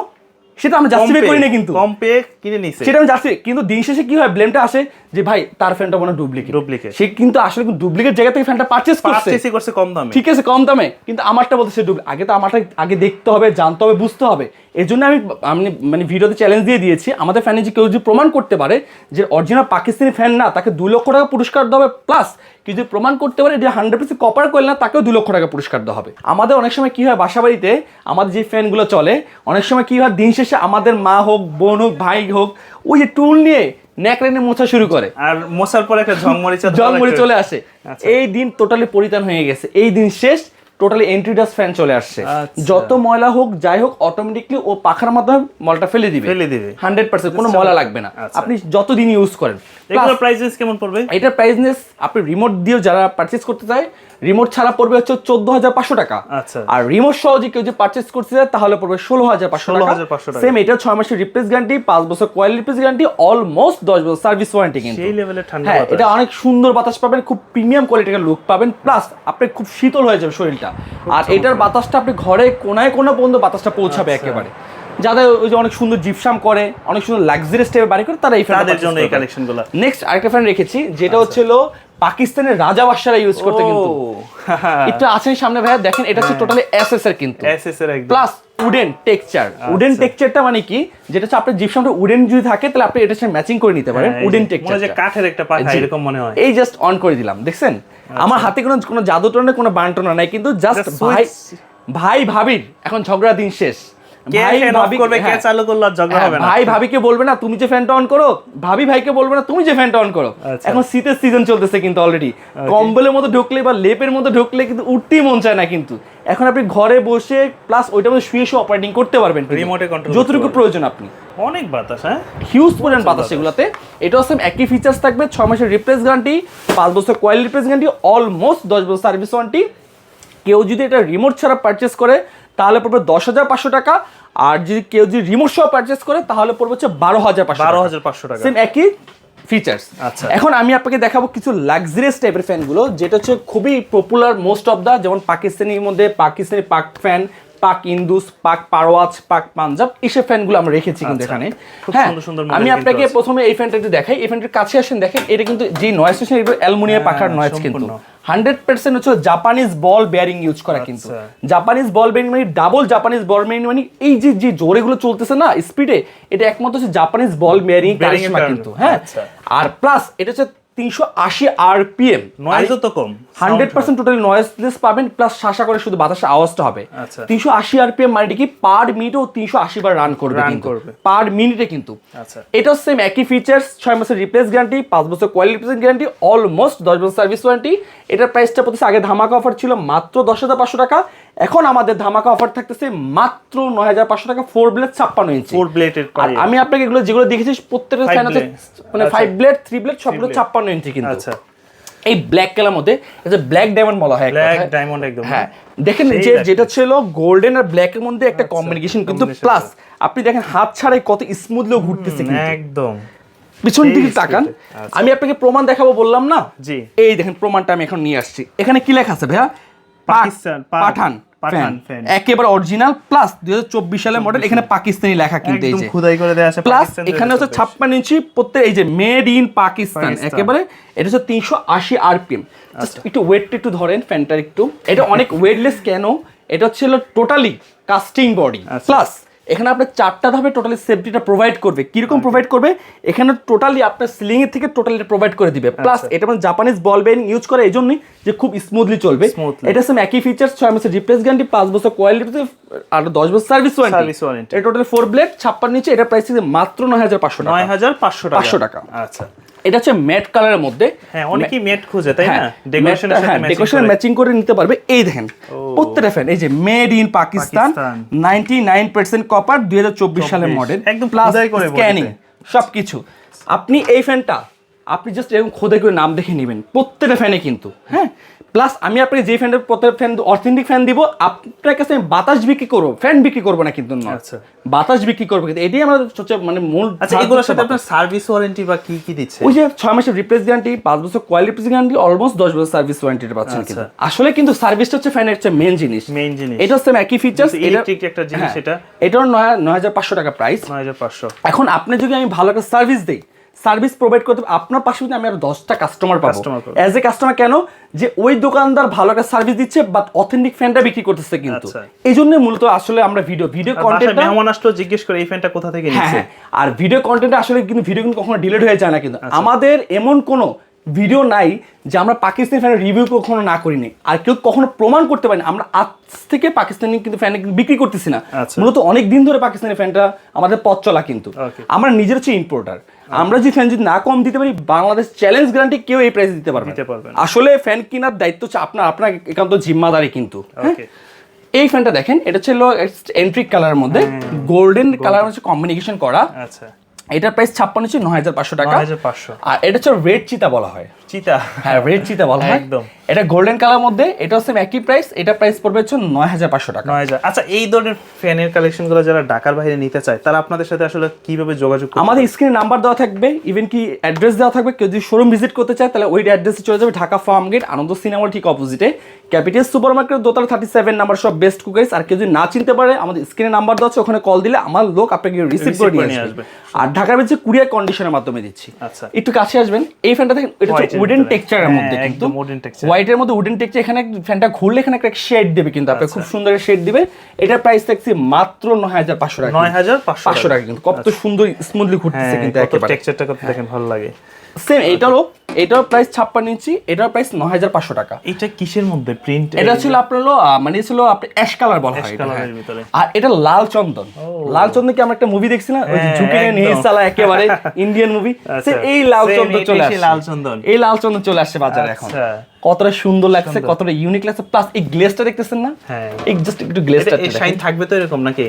Speaker 1: সেটা আমরা জাস্টিফাই করি না কিন্তু।
Speaker 2: কম পে কিনে নিছে।
Speaker 1: সেটা আমি যাচ্ছি কিন্তু দিন শেষে কি হয় ব্লেমটা আসে যে ভাই তার ফ্যানটা মনে ডুপ্লিকেট
Speaker 2: Duplicate।
Speaker 1: সে কিন্তু আসলে ডুপ্লিকেট জায়গা থেকে ফ্যানটা পারচেস করছে।
Speaker 2: পারচেসই করছে কম দামে।
Speaker 1: ঠিক আছে কম দামে। কিন্তু আমারটা বলতে সে ডুপ্লিকেট আগে তো আমারটা আগে দেখতে হবে জানতে হবে বুঝতে হবে। এর জন্য আমি আমি মানে ভিডিওতে চ্যালেঞ্জ দিয়ে দিয়েছি। আমাদের ফ্যানে যে কেউ যদি প্রমাণ করতে পারে যে অরিজিনাল পাকিস্তানি ফ্যান না তাকে দু লক্ষ টাকা পুরস্কার দেবে প্লাস যদি প্রমাণ করতে পারে যে হান্ড্রেড পার্সেন্ট কপার করলে না তাকেও দু লক্ষ টাকা পুরস্কার দেওয়া হবে। আমাদের অনেক সময় কী হয় বাসা বাড়িতে আমাদের যে ফ্যানগুলো চলে অনেক সময় কী হয় দিন শেষে আমাদের মা হোক বোন হোক ভাই হোক ওই যে টুল নিয়ে ন্যাকড়ে মোছা শুরু করে।
Speaker 2: আর মোছার পরে একটা ঝলমরি
Speaker 1: জল মরে চলে আসে।
Speaker 2: আচ্ছা।
Speaker 1: এই দিন টোটালি পরিত্রাণ হয়ে গেছে। এই দিন শেষ টোটালি এন্ট্রিডাস ফ্যান চলে আসছে।
Speaker 2: আচ্ছা।
Speaker 1: যত ময়লা হোক যাই হোক অটোমেটিকলি ও পাখার মাধ্যমে মলটা ফেলে দিবে।
Speaker 2: ফেলে দিবে।
Speaker 1: হান্ড্রেড পার্সেন্ট কোনো ময়লা লাগবে না।
Speaker 2: আচ্ছা।
Speaker 1: আপনি যতদিন ইউজ করেন।
Speaker 2: এগুলোর প্রাইস কেমন পড়বে?
Speaker 1: এটার প্রাইসনেস আপনি রিমোট দিয়েও যারা পারচেস করতে চায় রিমোট ছাড়া পড়বে হচ্ছে চোদ্দ হাজার পাঁচশো টাকা।
Speaker 2: আচ্ছা।
Speaker 1: আর রিমোট সহ যে কেউ যে পারচেস করতে চায় তাহলে পড়বে ষোলো হাজার পাঁচশো টাকা।
Speaker 2: 16,500 টাকা।
Speaker 1: সেম এটা ছয় মাসের রিপ্লেস গ্যারান্টি পাঁচ বছর কয়েল রিপ্লেস গ্যারান্টি অলমোস্ট দশ বছর সার্ভিস ওয়ারেন্টি কিন্তু।
Speaker 2: সেই লেভেলের ঠান্ডা
Speaker 1: হ্যাঁ এটা অনেক সুন্দর বাতাস পাবেন খুব প্রিমিয়াম কোয়ালিটির লুক পাবেন। প্লাস আপনি খুব শীতল হয়ে যাবে শরীরটা। আর এটার বাতাসটা আপনি ঘরে কোনায় কোনা পর্যন্ত বাতাসটা পৌঁছাবে
Speaker 2: আচ্ছা।
Speaker 1: একেবারে। যাদের ওই যে অনেক সুন্দর জিপসাম করে অনেক সুন্দর লাক্সারিয়াস টাইপের বাড়ি করে তারা এই ফ্যানটা
Speaker 2: তাদের জন্য এই কালেকশনগুলো
Speaker 1: নেক্সট আরেকটা ফ্যান রেখেছি যেটা
Speaker 2: আচ্ছা।
Speaker 1: হচ্ছে হলো পাকিস্তানের রাজা বাদশারা ইউজ করতে কিন্তু। [laughs] একটু আছেন সামনে ভাইয়া দেখেন এটা হচ্ছে টোটালি এসএস এর কিন্তু।
Speaker 2: এসএস এর একদম।
Speaker 1: Plus wooden texture wooden. টেক্সচারটা মানে কি? যেটা হচ্ছে আপনার জিপসামটা উডেন যদি থাকে তাহলে আপনি এটার সাথে ম্যাচিং করে নিতে পারেন
Speaker 2: হ্যাঁ,
Speaker 1: উডেন
Speaker 2: যে, মনে হয় যে কাঠের একটা পাখা। এরকম মনে হয়।
Speaker 1: এই জাস্ট অন করে দিলাম দেখছেন? আমার হাতে কোনো কোনো জাদু টনে কোনো বান্টনা নাই কিন্তু জাস্ট ভাই ভাই ভাবির এখন ঝগড়া দিন শেষ।
Speaker 2: কে
Speaker 1: ভাই
Speaker 2: ফ্যান অফ করবে কে
Speaker 1: হ্যাঁ।
Speaker 2: চালু করল ঝগড়া
Speaker 1: হ্যাঁ,
Speaker 2: হবে না?
Speaker 1: ভাই ভাবিকে বলবে না তুমি যে ফ্যানটা অন করো ভাবি ভাইকে বলবে না তুমি যে ফ্যানটা অন করো।
Speaker 2: আচ্ছা।
Speaker 1: এখন শীতের সিজন চলতেছে কিন্তু অলরেডি কম্বলের মধ্যে ঢুকলে বা লেপের মধ্যে ঢুকলে কিন্তু উঠতেই মন চায় না কিন্তু। এখন আপনি ঘরে বসে প্লাস ওইটার মধ্যে শুয়ে শুয়ে অপারেটিং করতে পারবেন যতটুকু প্রয়োজন আপনি।
Speaker 2: অনেক বাতাস হ্যাঁ?
Speaker 1: হিউজ পরিমাণ বাতাস সেগুলোতে এটাও সেম একই ফিচার্স থাকবে ছয় মাসের রিপ্লেস গ্যারান্টি পাঁচ বছর কয়েল রিপ্লেস গ্যারান্টি অলমোস্ট দশ বছর সার্ভিস ওয়ারেন্টি কেউ যদি এটা রিমোট ছাড়া পারচেস করে তাহলে পড়বে দশ হাজার পাঁচশো টাকা আর যদি কেউ যদি রিমোট সহ পারচেস করে তাহলে পড়বে হচ্ছে বারো হাজার পাঁচশো
Speaker 2: বারো হাজার পাঁচশো টাকা।
Speaker 1: সেম একই ফিচার্স
Speaker 2: আচ্ছা।
Speaker 1: এখন আমি আপনাকে দেখাবো কিছু লাক্সারিয়াস টাইপের ফ্যানগুলো যেটা হচ্ছে খুবই পপুলার মোস্ট অফ দা যেমন পাকিস্তানির মধ্যে পাকিস্তানি পাক ফ্যান পাক ইন্দুস পাক পারওয়াজ পাক পাঞ্জাব এইসব ফ্যানগুলো আমরা রেখেছি কিন্তু
Speaker 2: আচ্ছা।
Speaker 1: এখানে। হ্যাঁ
Speaker 2: সুন্দর সুন্দর
Speaker 1: আমি আপনাকে প্রথমে এই ফ্যানটা একটু দেখাই। এই ফ্যানটার কাছে আসেন দেখেন এটা কিন্তু যে নয়েজ এটা অ্যালুমিনিয়াম পাখার নয়েজ কিন্তু। হান্ড্রেড পার্সেন্ট হচ্ছে জাপানিজ বল বেয়ারিং ইউজ করা কিন্তু
Speaker 2: আচ্ছা।
Speaker 1: জাপানিজ বল বেয়ারিং মানে ডাবল জাপানিজ বল বেয়ারিং মানে এই যে যে জোরেগুলো চলতেছে না স্পিডে এটা একমাত্র হচ্ছে জাপানিজ বল বেয়ারিং। কিন্তু হ্যাঁ
Speaker 2: আচ্ছা।
Speaker 1: আর প্লাস এটা হচ্ছে তিনশো আশি আরপিএম।
Speaker 2: নয়েজও তো কম
Speaker 1: হান্ড্রেড পার্সেন্ট টোটাল নয়েজলেস পাবেন প্লাস শাসা করে শুধু বাতাসের আওয়াজটা হবে।
Speaker 2: আচ্ছা।
Speaker 1: তিনশো আশি আরপিএম মানে কি? পার মিনিটও তিনশো আশি বার রান করবে
Speaker 2: করবে।
Speaker 1: পার মিনিটে কিন্তু।
Speaker 2: আচ্ছা।
Speaker 1: এটাও সেম একই ফিচার্স ছয় মাসের রিপ্লেস গ্যারান্টি পাঁচ বছর কোয়ালিটি রিপ্লেস গ্যারান্টি অলমোস্ট দশ বছর সার্ভিস ওয়ারেন্টি এটার প্রাইসটা পড়তেছে আগে ধামাকা অফার ছিল মাত্র দশ হাজার পাঁচশো টাকা। এখন আমাদের ধামাকা অফার থাকতেছে মাত্র নয় হাজার পাঁচশো টাকা ফোর ব্লেড ছাপ্পান্ন ইঞ্চি
Speaker 2: ফোর ব্লেডের
Speaker 1: আর আমি আপনাকে এগুলো যেগুলো দেখেছি প্রত্যেকটা ফ্যান আছে মানে
Speaker 2: আচ্ছা।
Speaker 1: ফাইভ ব্লেড থ্রি ব্লেড সবগুলো। ছাপ্পান্ন ইঞ্চি কিন্তু।
Speaker 2: আচ্ছা।
Speaker 1: এই ব্ল্যাক কালার মধ্যে এটা ব্ল্যাক ডায়মন্ড বলা হয়
Speaker 2: ব্ল্যাক ডায়মন্ড একদম।
Speaker 1: হ্যাঁ। দেখেন যে যেটা ছিল গোল্ডেন আর ব্ল্যাক এর মধ্যে একটা কম্বিনেশন কিন্তু প্লাস আপনি দেখেন হাত ছাড়াই কত স্মুথলি ঘুরতেছে
Speaker 2: একদম।
Speaker 1: পিছন দিকে তাকান।
Speaker 2: আচ্ছা।
Speaker 1: আমি আপনাকে প্রমাণ দেখাবো বললাম না?
Speaker 2: জি।
Speaker 1: এই দেখেন প্রমাণটা আমি এখন নিয়ে আসছি। এখানে কি লেখা আছে ভাইয়া?
Speaker 2: পাকিস্তান,
Speaker 1: পাঠান। ফ্যান একেবারে অরিজিনাল প্লাস দুই হাজার চব্বিশ সালের মডেল এখানে পাকিস্তানি লেখা কিন্তু এই যে।
Speaker 2: খুদাই করে দেওয়া আছে
Speaker 1: প্লাস এখানে হচ্ছে ছাপ্পান্ন ইঞ্চি প্রত্যেক এই যে মেড ইন পাকিস্তান। একেবারে এটা হচ্ছে তিনশো আশি আরপিএম একটু ওয়েটটা একটু ধরেন ফ্যানটার একটু। এটা অনেক ওয়েটলেস কেন? এটা হচ্ছে টোটালি কাস্টিং বডি
Speaker 2: আচ্ছা।
Speaker 1: প্লাস এখানে আপনার চারটা ধাপে টোটালি সেফটিটা প্রোভাইড করবে। কীরকম প্রোভাইড করবে? এখানে টোটালি আপনার সিলিং এর থেকে টোটালি প্রোভাইড করে দিবে। প্লাস
Speaker 2: আচ্ছা।
Speaker 1: এটা মানে জাপানিজ বল বেন ইউজ করে এই জন্যই যে খুব স্মুথলি চলবে। এটা সেম একই ফিচার্স ছয় মাসের রিপ্লেস গ্যারান্টি পাঁচ বছর কোয়ালিটি আর দশ বছর সার্ভিস ওয়ারেন্টি এটা টোটাল ফোর ব্লেড ছাপ্পান্ন নিচে এটা প্রাইস মাত্র নয় হাজার পাঁচশো
Speaker 2: নয় হাজার পাঁচশো টাকা।
Speaker 1: 500 টাকা।
Speaker 2: আচ্ছা।
Speaker 1: এটা হচ্ছে ম্যাট কালারের মধ্যে।
Speaker 2: হ্যাঁ অনেকেই ম্যাট খোঁজে তাই
Speaker 1: হ্যাঁ
Speaker 2: না? ডেকোরেশনের সাথে
Speaker 1: ডেকোরেশন ম্যাচিং করে। নিতে পারবে। এই দেখেন প্রত্যেকটা ফ্যান এই যে made in Pakistan
Speaker 2: Pakistan.
Speaker 1: Ninety nine percent copper দুই হাজার চব্বিশ সালের মডেল
Speaker 2: একদম
Speaker 1: প্লাস
Speaker 2: করে
Speaker 1: স্ক্যানিং। সবকিছু। আপনি এই ফ্যানটা আপনি জাস্ট এরকম খোদে করে নাম দেখে নেবেন প্রত্যেকটা ফ্যানে কিন্তু হ্যাঁ? প্লাস আমি আপনাকে যে ফ্যানের প্রত্যেক ফ্যান অথেন্টিক ফ্যান দিব আপনার কাছে আমি বাতাস বিক্রি করব ফ্যান বিক্রি করব না কিন্তু নয়
Speaker 2: আচ্ছা।
Speaker 1: বাতাস বিক্রি করব কিন্তু এটাই আমাদের সবচেয়ে মানে মূল
Speaker 2: আচ্ছা এগুলোর সাথে আপনার সার্ভিস ওয়ারেন্টি বা কি কি দিচ্ছে?
Speaker 1: ওই যে ছয় মাসের রিপ্লেস গ্যারান্টি পাঁচ বছর কোয়ালিটি রিপ্লেস গ্যারান্টি অলমোস্ট দশ বছর সার্ভিস ওয়ারেন্টিটা পাচ্ছেন কিন্তু। আসলে কিন্তু সার্ভিসটা হচ্ছে ফ্যানের হচ্ছে মেন জিনিস।
Speaker 2: মেইন জিনিস।
Speaker 1: এটা হচ্ছে একই ফিচার্স
Speaker 2: electric একটা জিনিস এটা।
Speaker 1: এটার নয় নয় হাজার পাঁচশো টাকা প্রাইস
Speaker 2: নয় হাজার পাঁচশো।
Speaker 1: এখন আপনি যদি আমি ভালো একটা সার্ভিস দিই সার্ভিস প্রোভাইড করতে আপনার পাশে আমি আর দশটা কাস্টমার পাবো অ্যাজ এ কাস্টমার কেন? যে ওই দোকানদার ভালো একটা সার্ভিস দিচ্ছে বাট অথেন্টিক ফ্যানটা বিক্রি করতেছে কিন্তু।
Speaker 2: আচ্ছা।
Speaker 1: এই জন্য মূলত আসলে আমরা ভিডিও ভিডিও
Speaker 2: মেহমান আসলো জিজ্ঞেস করে এই ফ্যানটা কোথা থেকে
Speaker 1: হ্যাঁ
Speaker 2: নিচ্ছে?
Speaker 1: হ্যাঁ। আর ভিডিও কন্টেন্ট আসলে কিন্তু ভিডিও কিন্তু কখনো ডিলিট হয়ে যায় না কিন্তু।
Speaker 2: আচ্ছা।
Speaker 1: আমাদের এমন কোনো ভিডিও নাই যে আমরা পাকিস্তানি ফ্যানের রিভিউ কখনো না করিনি। আর কেউ কখনো প্রমাণ করতে পারিনি। আমরা আজ থেকে পাকিস্তানি কিন্তু ফ্যান বিক্রি করতেছি না।
Speaker 2: আচ্ছা।
Speaker 1: মূলত অনেক দিন ধরে পাকিস্তানি ফ্যানটা আমাদের পথ চলা কিন্তু. আমরা নিজের হচ্ছে ইম্পোর্টার আমরা যে ফ্যান যদি না কম দিতে পারি বাংলাদেশ চ্যালেঞ্জ গ্যারান্টি কেউ এই প্রাইস দিতে পারবে। আসলে ফ্যান কেনার দায়িত্ব হচ্ছে আপনার আপনার একান্ত জিম্মাদারি কিন্তু হ্যাঁ? এই ফ্যানটা দেখেন এটা ছিল এন্ট্রিক কালারের মধ্যে গোল্ডেন কালার হচ্ছে কম্বিনেশন করা।
Speaker 2: আচ্ছা।
Speaker 1: এটার প্রাইস ছাপ্পান্ন হচ্ছে নয় হাজার পাঁচশো টাকা। আর এটা হচ্ছে রেড চিতা বলা হয়।
Speaker 2: চিতা।
Speaker 1: হ্যাঁ রেড চিতা বলা হয়।
Speaker 2: একদম।
Speaker 1: এটা গোল্ডেন কালার মধ্যে এটা হচ্ছে একই প্রাইস এটা প্রাইস পড়বে হচ্ছে নয় হাজার পাঁচশো টাকা।
Speaker 2: নয় হাজার। আচ্ছা এই ধরনের ফ্যানের কালেকশনগুলো যারা ঢাকার বাইরে নিতে চায় তারা আপনাদের সাথে আসলে কীভাবে যোগাযোগ
Speaker 1: আমাদের স্ক্রিনে নাম্বার দেওয়া থাকবে ইভেন কি অ্যাড্রেস দেওয়া থাকবে কেউ যদি শোরুম ভিজিট করতে চায় তাহলে ওই অ্যাড্রেসে চলে যাবে ঢাকা ফার্ম গেট আনন্দ সিনেমার ঠিক অপোজিটে ক্যাপিটাল সুপার মার্কেট দোতলা থার্টি সেভেন নাম্বার সব বেস্ট কুকারিস আর কেউ যদি না চিনতে পারে আমাদের স্ক্রিনে নাম্বার দেওয়া আছে ওখানে কল দিলে আমার লোক আপনাকে রিসিভ করে নিয়ে আসবে। আর ঢাকার ভিতরে কুরিয়ার কন্ডিশনের মাধ্যমে দিচ্ছি।
Speaker 2: আচ্ছা।
Speaker 1: একটু কাছে আসবেন এই ফ্যানটা দেখেন এটা উডেন। টেক্সচারের মধ্যে
Speaker 2: হ্যাঁ,
Speaker 1: কিন্তু
Speaker 2: একদম wooden texture।
Speaker 1: হোয়াইটের মধ্যে উডেন টেক্সচার এখানে ফ্যানটা ঘুরলে এখানে একটা শেড দেবে কিন্তু আপনি খুব সুন্দর শেড দিবে। এটার প্রাইস থাকছে মাত্র নয় হাজার পাঁচশো টাকা
Speaker 2: নয় হাজার পাঁচশো
Speaker 1: পাঁচশো টাকা কিন্তু। কত সুন্দর স্মুথলি ঘুরতেছে
Speaker 2: হ্যাঁ
Speaker 1: কিন্তু একেবারে।
Speaker 2: টেক্সচারটা কত দেখেন ভালো লাগে।
Speaker 1: সেম এটারও এটার প্রাইস ছাপ্পান্ন ইঞ্চি এটার প্রাইস নয় হাজার পাঁচশো টাকা।
Speaker 2: এটা কিসের মধ্যে? প্রিন্ট
Speaker 1: এটা ছিল আপনার মানে ছিল আপনি অ্যাশ কালার বলা হয় আর এটা লাল চন্দন। লাল চন্দন কি আমরা একটা মুভি দেখছি না? ওই
Speaker 2: হ্যাঁ,
Speaker 1: ঝুঁকে নিয়ে একেবারে [laughs] ইন্ডিয়ান মুভি
Speaker 2: আচ্ছা।
Speaker 1: এই লাল চন্দন চলে
Speaker 2: আসে
Speaker 1: আসছে।
Speaker 2: লাল চন্দন।
Speaker 1: এই লাল চন্দন চলে আসছে বাজারে এখন।
Speaker 2: আচ্ছা।
Speaker 1: কতটা সুন্দর লাগছে কতটা ইউনিক লাগছে প্লাস এই গ্লেসটা দেখতেছেন না?
Speaker 2: হ্যাঁ।
Speaker 1: এই জাস্ট একটু গ্লেসটা
Speaker 2: এই শাইন থাকবে তো এরকম নাকি?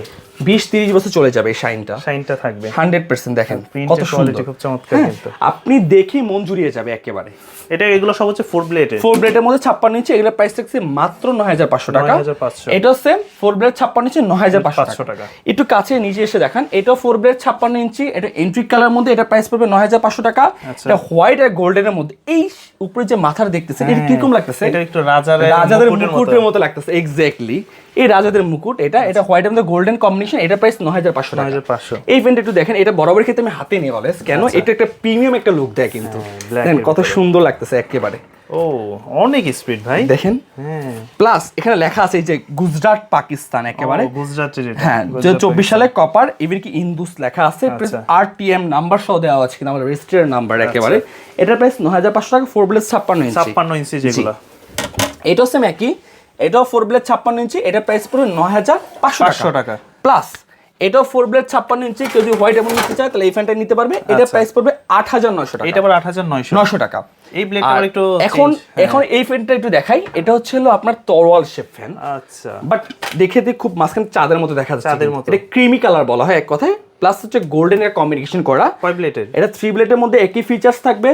Speaker 1: বিশ তিরিশ বছর চলে যাবে এই শাইনটা
Speaker 2: শাইনটা থাকবে।
Speaker 1: হান্ড্রেড পার্সেন্ট দেখেন কত সুন্দর।
Speaker 2: খুব চমৎকার
Speaker 1: হ্যাঁ,
Speaker 2: কিন্তু।
Speaker 1: আপনি দেখেই মন জুড়িয়ে যাবে একেবারে।
Speaker 2: এটা এগুলো সব হচ্ছে ফোর ব্লেডের
Speaker 1: ফোর ব্লেডের মধ্যে ছাপ্পান্ন ইঞ্চি এগুলোর প্রাইস থাকছে মাত্র নয় হাজার পাঁচশো টাকা।
Speaker 2: 9,500
Speaker 1: এটা সেম ফোর ব্লেড ছাপ্পান্ন ইঞ্চি নয় হাজার পাঁচশো
Speaker 2: 500
Speaker 1: টাকা। একটু কাছে নিচে এসে দেখান এটা ফোর ব্লেড ছাপ্পান্ন ইঞ্চি এটা এন্ট্রিক কালার মধ্যে এটা প্রাইস পড়বে নয় হাজার পাঁচশো টাকা।
Speaker 2: আচ্ছা।
Speaker 1: এটা হোয়াইট আর গোল্ডেনের মধ্যে। এই উপরে যে মাথার দেখতেছেন এটা কীরকম লাগতেছে?
Speaker 2: এটা একটু রাজার
Speaker 1: রাজাদের মুকুটের মতো। লাগতেছে এক্স্যাক্টলি এই রাজাদের মুকুট এটা এটা হোয়াইট এন্ড গোল্ডেন কম্বিনেশন এটা প্রাইস নয় হাজার পাঁচশো টাকা।
Speaker 2: 9,500
Speaker 1: এই পেনটা একটু দেখেন এটা বরাবর ক্ষেত্রে আমি হাতে নিয়ে বলে কেন? এটা একটা প্রিমিয়াম একটা লুক দেয় কিন্তু।
Speaker 2: হ্যাঁ,
Speaker 1: দেখেন কত সুন্দর লাগতেছে একেবারে।
Speaker 2: ও অনেক স্পিড ভাই।
Speaker 1: দেখেন।
Speaker 2: হ্যাঁ।
Speaker 1: প্লাস এখানে লেখা আছে যে গুজরাট পাকিস্তান একেবারে।
Speaker 2: গুজরাটের
Speaker 1: হ্যাঁ যে চব্বিশ সালে কপার ইভেন কি ইন্দুস লেখা আছে
Speaker 2: আচ্ছা।
Speaker 1: আর টি এম নাম্বার সহ দেওয়া আছে কিন্তু আমার রেজিস্টার নাম্বার একেবারে। এটার প্রাইস নয় হাজার পাঁচশো টাকা ফোর ব্লেস ছাপ্পান্ন ইঞ্চি।
Speaker 2: ছাপ্পান্ন ইঞ্চি যেগুলো।
Speaker 1: এটাও সেম একই। এটাও ফোর ব্লেড ছাপ্পান্ন ইঞ্চি এটা প্রাইস পড়বে নয় হাজার পাঁচশো
Speaker 2: 500 টাকা।
Speaker 1: প্লাস এটাও ফোর ব্লেড ছাপ্পান্ন ইঞ্চি কেউ যদি হোয়াইট এমন নিতে চায় তাহলে এই ফ্যানটা নিতে পারবে। এটা প্রাইস পড়বে আট হাজার নয়শো টাকা।
Speaker 2: এটা আবার আট হাজার নয়শো
Speaker 1: নশো টাকা।
Speaker 2: এই ব্লেডটা একটু
Speaker 1: এখন
Speaker 2: হ্যাঁ।
Speaker 1: এখন এই ফ্যানটা একটু দেখাই। এটা হচ্ছে হলো আপনার তরোয়াল শেপ ফ্যান
Speaker 2: আচ্ছা।
Speaker 1: বাট দেখে দেখে খুব মাঝখানে চাঁদের মতো দেখা যাচ্ছে
Speaker 2: চাঁদের। মতো।
Speaker 1: এটা ক্রিমি কালার বলা হয় এক কথায়। প্লাস হচ্ছে গোল্ডেন এর কম্বিনেশন করা।
Speaker 2: কয় ব্লেডের
Speaker 1: এটা থ্রি ব্লেডের মধ্যে একই ফিচার্স থাকবে।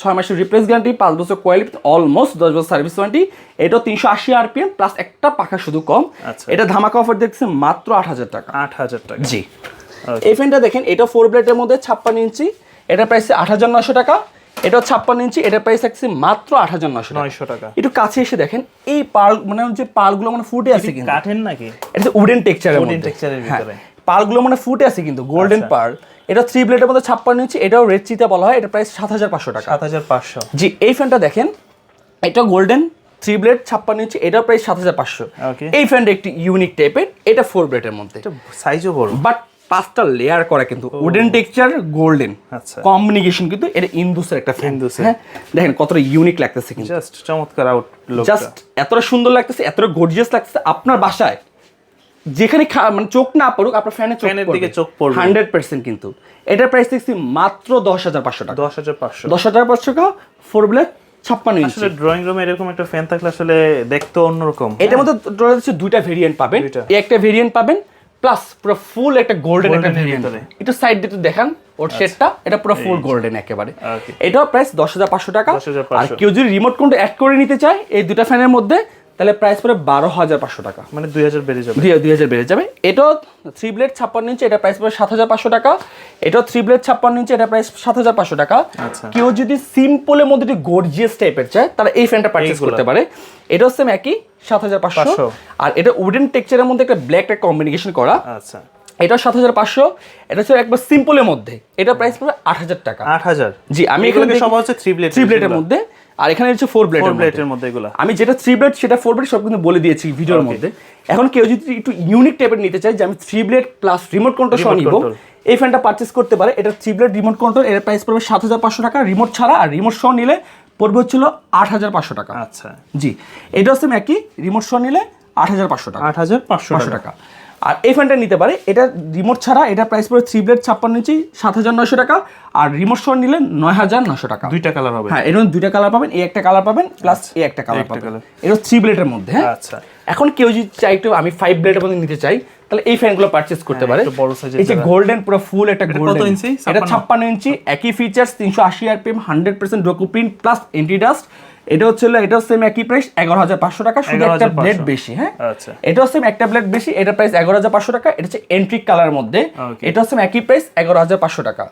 Speaker 1: ছয় মাসের রিপ্লেস গ্যারান্টি পাঁচ বছর কোয়ালিটি অলমোস্ট দশ বছর সার্ভিস ওয়ারেন্টি এটাও তিনশো আশি আরপিএম প্লাস একটা পাখা শুধু কম।
Speaker 2: আচ্ছা।
Speaker 1: এটা ধামাকা অফার দেখছে মাত্র আট হাজার টাকা।
Speaker 2: আট হাজার টাকা।
Speaker 1: জি। এই ফ্যানটা দেখেন এটা ফোর ব্লেডের মধ্যে ছাপ্পান্ন ইঞ্চি। এটা প্রাইস আট হাজার নশো টাকা। এটা ছাপ্পান্ন ইঞ্চি এটা প্রাইস থাকছে মাত্র আট হাজার নশো
Speaker 2: নয়শো টাকা।
Speaker 1: একটু কাছে এসে দেখেন এই পাল মানে যে পালগুলো মানে ফুটে আছে কিন্তু।
Speaker 2: কাঠের নাকি?
Speaker 1: এটা উডেন টেক্সচারের
Speaker 2: texture এর
Speaker 1: হ্যাঁ।
Speaker 2: ভিতরে।
Speaker 1: পালগুলো মানে ফুটে আছে কিন্তু গোল্ডেন
Speaker 2: আচ্ছা।
Speaker 1: পার্ল এটা থ্রি ব্লেডের মধ্যে ছাপ্পান্ন ইঞ্চি এটাও রেড চিতা বলা হয় এটা প্রাইস সাত হাজার পাঁচশো টাকা।
Speaker 2: সাত হাজার পাঁচশো।
Speaker 1: জি এই ফ্যানটা দেখেন এটা গোল্ডেন থ্রি ব্লেড ছাপ্পান্ন ইঞ্চি এটাও প্রাইস সাত হাজার পাঁচশো। এই ফ্যানটা একটি ইউনিক টাইপের এটা ফোর ব্লেডের মধ্যে।
Speaker 2: এটা সাইজও বড়।
Speaker 1: বাট পাঁচটা লেয়ার করা কিন্তু উডেন টেক্সচার গোল্ডেন
Speaker 2: আচ্ছা।
Speaker 1: কম্বিনেশন কিন্তু এটা ইন্দুসের একটা ফ্যান। হ্যাঁ দেখেন কতটা ইউনিক লাগতেছে কিন্তু।
Speaker 2: জাস্ট চমৎকার আউট লুক
Speaker 1: জাস্ট এতটা সুন্দর লাগতেছে এতটা গর্জিয়াস লাগতেছে আপনার বাসায় যেখানে মানে চোখ না পড়ুক আপনার ফ্যানে
Speaker 2: ফ্যানের দিকে চোখ পড়বে।
Speaker 1: হান্ড্রেড পার্সেন্ট কিন্তু। এটার প্রাইস দেখছি মাত্র দশ হাজার পাঁচশো টাকা।
Speaker 2: দশ হাজার পাঁচশো।
Speaker 1: দশ হাজার পাঁচশো টাকা ফোর ব্লেড ছাপ্পান্ন ইঞ্চি
Speaker 2: আসলে ড্রয়িং রুমে এরকম একটা ফ্যান থাকলে আসলে দেখতে অন্যরকম।
Speaker 1: এটার মধ্যে ধরে হচ্ছে দুইটা ভেরিয়েন্ট পাবেন। একটা ভেরিয়েন্ট পাবেন প্লাস পুরো ফুল একটা গোল্ডেন একটা ভেরিয়েন্ট একটু সাইড দিয়ে দেখান ওর শেডটা এটা পুরো ফুল গোল্ডেন একেবারে. এটাও প্রাইস দশ হাজার পাঁচশো টাকা। আর কেউ যদি রিমোট কন্ট্রোল অ্যাড করে নিতে চায় এই দুটা ফ্যানের মধ্যে তাহলে প্রাইস পড়ে বারো হাজার পাঁচশো টাকা।
Speaker 2: মানে দুই হাজার বেড়ে যাবে।
Speaker 1: দুই হাজার বেড়ে যাবে। এটাও থ্রি ব্লেড ছাপ্পান্ন ইঞ্চি এটা প্রাইস পড়ে সাত হাজার পাঁচশো টাকা। এটাও থ্রি ব্লেড ছাপ্পান্ন ইঞ্চি এটা প্রাইস সাত হাজার পাঁচশো টাকা।
Speaker 2: আচ্ছা।
Speaker 1: কেউ যদি সিম্পলের মধ্যে একটু গর্জিয়াস টাইপের চায় তারা এই ফ্যানটা পারচেস করতে পারে। এটাও সেম একই সাত হাজার পাঁচশো। আর এটা উডেন টেক্সচারের মধ্যে একটা ব্ল্যাক একটা কম্বিনেশন করা।
Speaker 2: আচ্ছা।
Speaker 1: এটা সাত হাজার পাঁচশো। এটা হচ্ছে একবার সিম্পলের মধ্যে। এটা প্রাইস পড়বে আট হাজার টাকা।
Speaker 2: আট হাজার।
Speaker 1: জি আমি এখানে
Speaker 2: সব হচ্ছে থ্রি ব্লেড
Speaker 1: থ্রি ব্লেডের মধ্যে। আর এখানে হচ্ছে ফোর
Speaker 2: ফোর
Speaker 1: ব্লেডের মধ্যে।
Speaker 2: এগুলো।
Speaker 1: আমি যেটা থ্রি ব্লেড সেটা ফোর ব্লেড সব কিন্তু বলে দিয়েছি ভিডিওর মধ্যে। এখন কেউ যদি একটু ইউনিক টাইপের নিতে চায় যে আমি three blade plus remote control সহ নিব। এই ফ্যানটা পারচেস করতে পারে। এটা থ্রি ব্লেড রিমোট কন্ট্রোল এর প্রাইস পড়বে সাত হাজার পাঁচশো টাকা। রিমোট ছাড়া আর রিমোট সহ নিলে পড়বে হচ্ছিল আট হাজার পাঁচশো টাকা।
Speaker 2: আচ্ছা।
Speaker 1: জি এটা হচ্ছে ম্যাকি রিমোট সহ নিলে আট হাজার পাঁচশো টাকা।
Speaker 2: আট হাজার পাঁচশো টাকা।
Speaker 1: আর এই ফ্যানটা নিতে পারে। এটা রিমোট ছাড়া এটা প্রাইস পড়ে থ্রি ব্লেড ছাপ্পান্ন ইঞ্চি সাত হাজার নয়শো টাকা। আর রিমোট সহ নিলে নয় হাজার নশো টাকা।
Speaker 2: দুইটা কালার হবে।
Speaker 1: হ্যাঁ এরকম দুইটা কালার পাবেন এই একটা কালার পাবেন প্লাস এই একটা কালার পাবেন। এটা থ্রি ব্লেডের মধ্যে হ্যাঁ।
Speaker 2: আচ্ছা।
Speaker 1: এখন কেউ যদি চাই একটু আমি ফাইভ ব্লেডের মধ্যে নিতে চাই তাহলে এই ফ্যানগুলো পারচেজ করতে
Speaker 2: হ্যাঁ,
Speaker 1: পারে। এই যে গোল্ডেন পুরো ফুল একটা গোল্ডেন
Speaker 2: ইঞ্চি?
Speaker 1: এটা ছাপ্পান্ন। ইঞ্চি একই ফিচার্স তিনশো আশি RPM hundred percent duco print plus anti dust এটা হচ্ছে এটা সেম একই প্রাইস এগারো হাজার পাঁচশো টাকা শুধু একটা
Speaker 2: 11,500
Speaker 1: ব্লেড বেশি হ্যাঁ?
Speaker 2: আচ্ছা।
Speaker 1: এটা হচ্ছে একটা ব্লেড বেশি এটা প্রাইস এগারো হাজার পাঁচশো টাকা এটা হচ্ছে এন্ট্রিক কালার মধ্যে। এটা হচ্ছে একই প্রাইস এগারো হাজার পাঁচশো টাকা।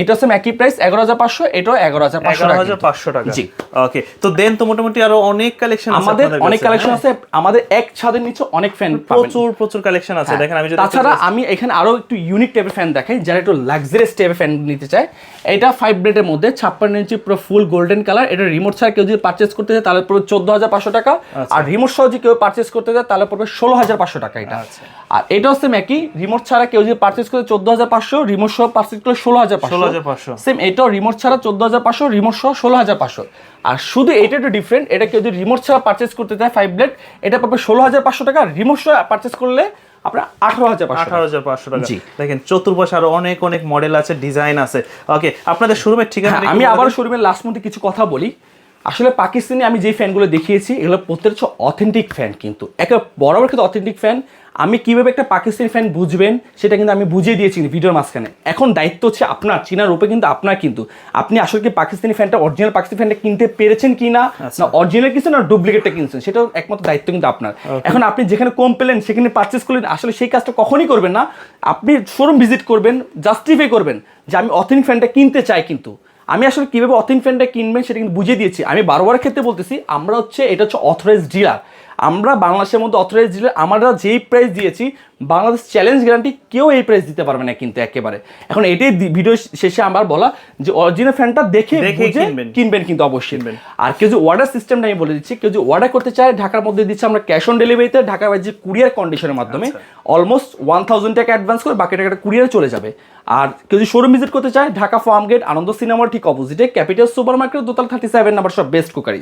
Speaker 1: এটা হচ্ছে একই প্রাইস এগারো হাজার পাঁচশো এটাও এগারো হাজার
Speaker 2: এগারো হাজার পাঁচশো টাকা।
Speaker 1: জি।
Speaker 2: ওকে তো দেন তো মোটামুটি আরও অনেক কালেকশন
Speaker 1: আমাদের অনেক কালেকশন আছে আমাদের এক ছাদের নিচে অনেক ফ্যান
Speaker 2: হ্যাঁ? প্রচুর প্রচুর কালেকশন আছে। দেখেন আমি
Speaker 1: হ্যাঁ। তাছাড়া আমি এখানে আরও একটু ইউনিক টাইপের ফ্যান দেখাই যারা একটু লাক্সারিয়াস টাইপের ফ্যান নিতে চায়। এটা ফাইভ ব্লেডের মধ্যে ছাপ্পান্ন ইঞ্চি পুরো ফুল গোল্ডেন কালার এটা রিমোট ছাড়া কেউ যদি পারচেস করতে চায় তাহলে পড়বে চোদ্দ হাজার পাঁচশো টাকা।
Speaker 2: আচ্ছা।
Speaker 1: আর রিমোট সহ যদি কেউ পারচেস করতে চায় তাহলে পড়বে ষোলো হাজার পাঁচশো টাকা এটা।
Speaker 2: আচ্ছা।
Speaker 1: আর এটা হচ্ছে ম্যাকি রিমোট ছাড়া কেউ যদি পারচেস করে চোদ্দ হাজার পাঁচশো রিমোট সহ পারচেস করে ষোলো হাজার পাঁচশো।
Speaker 2: 16,500
Speaker 1: সেম এটাও রিমোট ছাড়া চোদ্দ হাজার পাঁচশো রিমোট সহ ষোলো হাজার পাঁচশো। আর শুধু এটা একটু ডিফারেন্ট এটা কেউ যদি রিমোট ছাড়া পারচেস করতে চায় ফাইভ ব্লেড এটা পাবে ষোলো হাজার পাঁচশো টাকা। রিমোট সহ পারচেস করলে আপনার আঠারো হাজার
Speaker 2: আঠারো হাজার পাঁচশো টাকা।
Speaker 1: জি।
Speaker 2: দেখেন চতুর্পাশে আরও অনেক অনেক মডেল আছে ডিজাইন আছে। ওকে আপনাদের শোরুমের ঠিকানা
Speaker 1: আছে আমি আবার শোরুমের লাস্ট মধ্যে কিছু কথা বলি। আসলে পাকিস্তানি আমি যে ফ্যানগুলো দেখিয়েছি এগুলো প্রত্যেক হচ্ছে অথেন্টিক ফ্যান কিন্তু। একে বরাবর কিন্তু অথেন্টিক ফ্যান আমি কীভাবে একটা পাকিস্তানি ফ্যান বুঝবেন সেটা কিন্তু আমি বুঝিয়ে দিয়েছি ভিডিওর মাঝখানে। এখন দায়িত্ব হচ্ছে আপনার চীনার রূপে কিন্তু আপনার কিন্তু। আপনি আসলে কি পাকিস্তানি ফ্যানটা অরিজিনাল পাকিস্তানি ফ্যানটা কিনতে পেরেছেন কি না না অরিজিনাল কিনছেন না ডুপ্লিকেটটা কিনছেন সেটাও একমাত্র দায়িত্ব কিন্তু আপনার। এখন আপনি যেখানে কম পেলেন সেখানে পারচেস করলেন আসলে সেই কাজটা কখনই করবেন না। আপনি শোরুম ভিজিট করবেন জাস্টিফাই করবেন যে আমি অথেন্টিক ফ্যানটা কিনতে চাই কিন্তু। আমি আসলে কীভাবে অথেন ফ্যানটা কিনবেন সেটা কিন্তু বুঝিয়ে দিয়েছি। আমি বারবার ক্ষেত্রে বলতেছি, আমরা হচ্ছে, এটা হচ্ছে অথরাইজ ডিলার আমরা বাংলাদেশের মধ্যে অথরাইজ ডিলার আমরা যেই প্রাইস দিয়েছি বাংলাদেশ চ্যালেঞ্জ গ্যারান্টি কেউ এই প্রাইস দিতে পারবে না কিন্তু একেবারে। এখন এটাই ভিডিও শেষে আমার বলা যে অরিজিনাল ফ্যানটা দেখে বুঝে কিনবেন। কিন্তু অবশ্যই। আর কেউ যে অর্ডার সিস্টেমটা আমি বলে দিচ্ছি কেউ যে অর্ডার করতে চায় ঢাকার মধ্যে দিচ্ছে আমরা ক্যাশ অন ডেলিভারিতে ঢাকার বাইরে কুরিয়ার কন্ডিশনের মাধ্যমে অলমোস্ট ওয়ান থাউজেন্ড টাকা অ্যাডভান্স করে বাকি টাকাটা কুরিয়ারে চলে যাবে। আর কেউ যদি শোরুম ভিজিট করতে চায় ঢাকা ফার্ম গেট আনন্দ সিনেমার ঠিক অপোজিটে ক্যাপিটাল সুপার মার্কেট দোতাল থার্টি সেভেন নাম্বার সব বেস্ট কুকারিজ